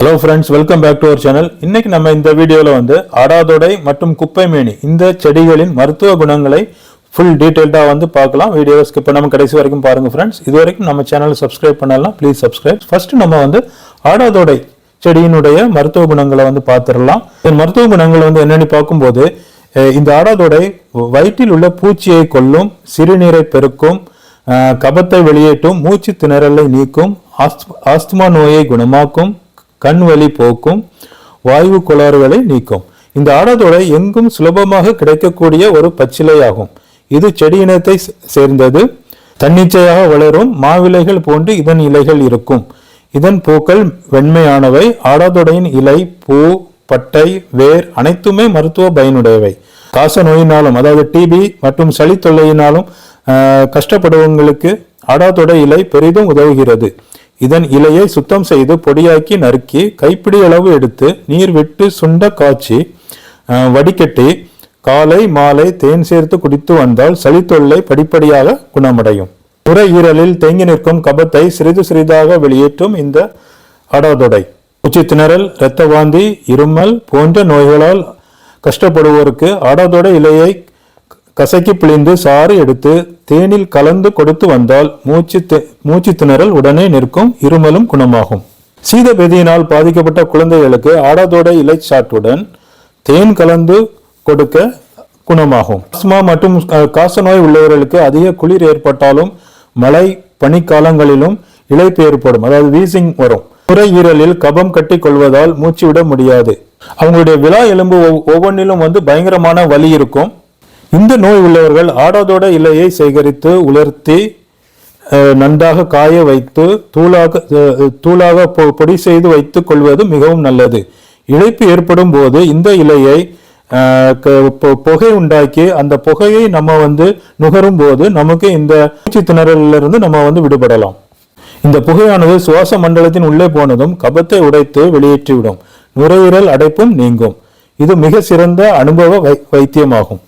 Hello friends welcome back to our channel இன்னைக்கு நம்ம இந்த வீடியோவில் வந்து ஆடாதொடை மற்றும் குப்பை மேனி இந்த செடிகளின் மருத்துவ குணங்களை ஃபுல் டீட்டெயில்டாக வந்து பார்க்கலாம். வீடியோவை ஸ்கிப் பண்ணாமல் கடைசி வரைக்கும் பாருங்கள் ஃப்ரெண்ட்ஸ் இது வரைக்கும் நம்ம சேனலை சப்ஸ்கிரைப் பண்ணலாம் ப்ளீஸ் சப்ஸ்கிரைப் ஃபர்ஸ்ட் நம்ம வந்து ஆடாதொடை செடியினுடைய மருத்துவ குணங்களை வந்து பார்த்துடலாம். இந்த மருத்துவ குணங்கள் வந்து என்னென்னு பார்க்கும்போது இந்த ஆடாதொடை வயிற்றில் உள்ள பூச்சியை கொல்லும் சிறுநீரை பெருக்கும் கபத்தை வெளியேற்றும் மூச்சு திணறலை நீக்கும் ஆஸ்த்- ஆஸ்துமா நோயை குணமாக்கும் கண் வலி போக்கும் வாயு கோளாறுகளை நீக்கும். இந்த ஆடாதொடை எங்கும் சுலபமாக கிடைக்கக்கூடிய ஒரு பச்சிலையாகும். இது செடி இனத்தை சேர்ந்தது. தன்னிச்சையாக வளரும் மாவிலைகள் போன்று இதன் இலைகள் இருக்கும். இதன் பூக்கள் வெண்மையானவை. ஆடாதொடையின் இலை பூ பட்டை வேர் அனைத்துமே மருத்துவ பயனுடையவை. காச நோயினாலும் அதாவது டிபி மற்றும் சளி தொல்லையினாலும் கஷ்டப்படுபவங்களுக்கு ஆடாதொடை இலை பெரிதும் உதவுகிறது. இதன் இலையை சுத்தம் செய்து பொடியாக்கி நறுக்கி கைப்பிடி அளவு எடுத்து நீர் விட்டு சுண்ட காய்ச்சி வடிகட்டி காலை மாலை தேன் சேர்த்து குடித்து வந்தால் சளித்தொல்லை படிப்படியாக குணமடையும். நுரையீரலில் தேங்கி நிற்கும் கபத்தை சிறிது சிறிதாக வெளியேற்றும் இந்த அடாதொடை. உச்சி திணறல் இரத்த வாந்தி இருமல் போன்ற நோய்களால் கஷ்டப்படுவோருக்கு அடாதொடை இலையை கசக்கி பிழிந்து சாறு எடுத்து தேனில் கலந்து கொடுத்து வந்தால் மூச்சு மூச்சு திணறல் உடனே நிற்கும் இருமலும் குணமாகும். சீதபேதியினால் பாதிக்கப்பட்ட குழந்தைகளுக்கு ஆடாதோடை இலைச்சாற்றுடன் தேன் கலந்து கொடுக்க குணமாகும். ஆஸ்மா மற்றும் காசநோய் உள்ளவர்களுக்கு அதிக குளிர் ஏற்பட்டாலும் மழை பனிக்காலங்களிலும் இழைப்பு ஏற்படும். அதாவது வீசிங் வரும். நுரையீரலில் கபம் கட்டி கொள்வதால் மூச்சு விட முடியாது. அவங்களுடைய விழா எலும்பு ஒவ்வொன்றிலும் வந்து பயங்கரமான வலி இருக்கும். இந்த நோய் உள்ளவர்கள் ஆடாதோட இலையை சேகரித்து உலர்த்தி நன்றாக காய வைத்து தூளாக தூளாக பொ- பொடி செய்து வைத்து கொள்வது மிகவும் நல்லது. இழைப்பு ஏற்படும் போது இந்த இலையை க- புகை உண்டாக்கி அந்த புகையை நம்ம வந்து நுகரும் போது நமக்கு இந்த மூச்சு திணறலிருந்து நம்ம வந்து விடுபடலாம். இந்த புகையானது சுவாச மண்டலத்தின் உள்ளே போனதும் கபத்தை உடைத்து வெளியேற்றிவிடும். நுரையீரல் அடைப்பும் நீங்கும். இது மிக சிறந்த அனுபவ வை- வைத்தியமாகும்.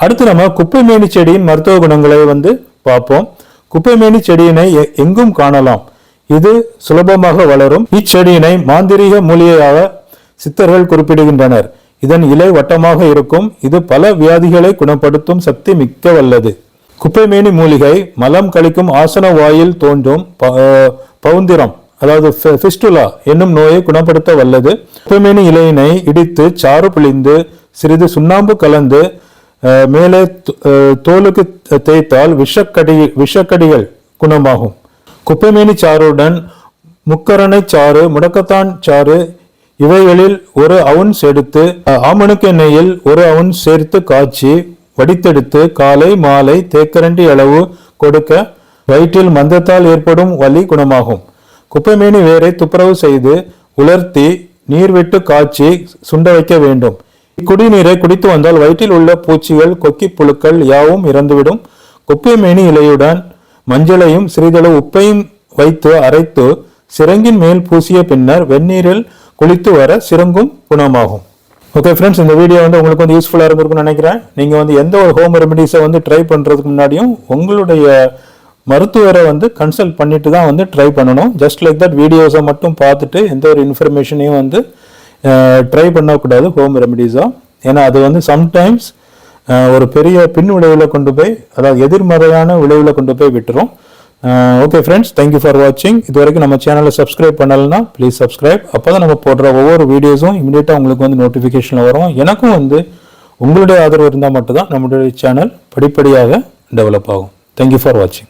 அடுத்து நம்ம குப்பைமேனி செடியின் மருத்துவ குணங்களை வந்து பார்ப்போம். குப்பைமேனி செடியினை எங்கும் காணலாம். இது சுலபமாக வளரும். இச்செடியினை மாந்திரீக மூலிகையாக சித்தர்கள் குறிப்பிடுகின்றனர். இதன் இலை வட்டமாக இருக்கும். இது பல வியாதிகளை குணப்படுத்தும் சக்தி மிக்க வல்லது குப்பைமேனி மூலிகை மலம் கழிக்கும் ஆசன வாயில் தோன்றும். ப- பவுந்திரம் அதாவது ஃபிஸ்டுலா என்னும் நோயை குணப்படுத்த வல்லது. குப்பைமேனி இலையினை இடித்து சாறு பிழிந்து சிறிது சுண்ணாம்பு கலந்து மேலே தோலுக்கு தேய்த்தால் விஷக்கடி விஷக்கடிகள் குணமாகும். குப்பைமேனி சாறுடன் முக்கரணை சாறு முடக்கத்தான் சாறு இவைகளில் ஒரு அவுன்ஸ் எடுத்து ஆமணுக்கெண்ணெயில் ஆமணுக்கு எண்ணெயில் ஒரு அவுன்ஸ் சேர்த்து காய்ச்சி வடித்தெடுத்து காலை மாலை தேக்கரண்டி அளவு கொடுக்க வயிற்றில் மந்தத்தால் ஏற்படும் வலி குணமாகும். குப்பைமேனி வேரை துப்புரவு செய்து உலர்த்தி நீர் விட்டு காய்ச்சி சுண்ட வைக்க வேண்டும். இக்குடிநீரை குடித்து வந்தால் வயிற்றில் உள்ள பூச்சிகள் கொக்கி புழுக்கள் யாவும் இறந்துவிடும். குப்பைமேனி இலையுடன் மஞ்சளையும் சிறிதளவு உப்பையும் வைத்து அரைத்து சிரங்கின் மேல் பூசிய பின்னர் வெந்நீரில் குளித்து வர சிரங்கும் குணமாகும். ஓகே ஃப்ரெண்ட்ஸ் இந்த வீடியோ வந்து உங்களுக்கு வந்து யூஸ்ஃபுல்லாக இருந்திருக்கும்னு நினைக்கிறேன். நீங்கள் வந்து எந்த ஒரு ஹோம் ரெமெடிஸை வந்து ட்ரை பண்ணுறதுக்கு முன்னாடியும் உங்களுடைய மருத்துவரை வந்து கன்சல்ட் பண்ணிட்டு தான் வந்து ட்ரை பண்ணணும். ஜஸ்ட் லைக் தட் வீடியோஸை மட்டும் பார்த்துட்டு எந்த ஒரு இன்ஃபர்மேஷனையும் வந்து ட்ரை பண்ணக்கூடாது ஹோம் ரெமெடிஸாக ஏன்னா அது வந்து சம்டைம்ஸ் ஒரு பெரிய பின் விளைவில் கொண்டு போய் அதாவது எதிர்மறையான விளைவில் கொண்டு போய் விட்டுரும். ஓகே ஃப்ரெண்ட்ஸ் தேங்க்யூ ஃபார் வாட்சிங் இது வரைக்கும் நம்ம சேனலை சப்ஸ்கிரைப் பண்ணலைன்னா ப்ளீஸ் சப்ஸ்கிரைப் அப்போ தான் நம்ம போடுற ஒவ்வொரு வீடியோஸும் இமீடியட்டாக உங்களுக்கு வந்து நோட்டிஃபிகேஷனில் வரும். எனக்கும் வந்து உங்களுடைய ஆதரவு இருந்தால் மட்டும்தான் நம்மளுடைய சேனல் படிப்படியாக டெவலப் ஆகும். தேங்க்யூ ஃபார் வாட்சிங்